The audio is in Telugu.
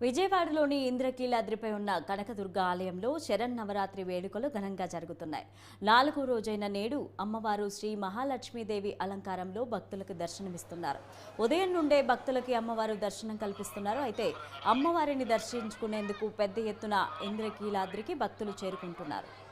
విజయవాడలోని ఇంద్రకీలాద్రిపై ఉన్న కనకదుర్గ ఆలయంలో శరన్నవరాత్రి వేడుకలు ఘనంగా జరుగుతున్నాయి. నాలుగో రోజైన నేడు అమ్మవారు శ్రీ మహాలక్ష్మీదేవి అలంకారంలో భక్తులకు దర్శనమిస్తున్నారు. ఉదయం నుండే భక్తులకి అమ్మవారు దర్శనం కల్పిస్తున్నారు. అయితే అమ్మవారిని దర్శించుకునేందుకు పెద్ద ఎత్తున ఇంద్రకీలాద్రికి భక్తులు చేరుకుంటున్నారు.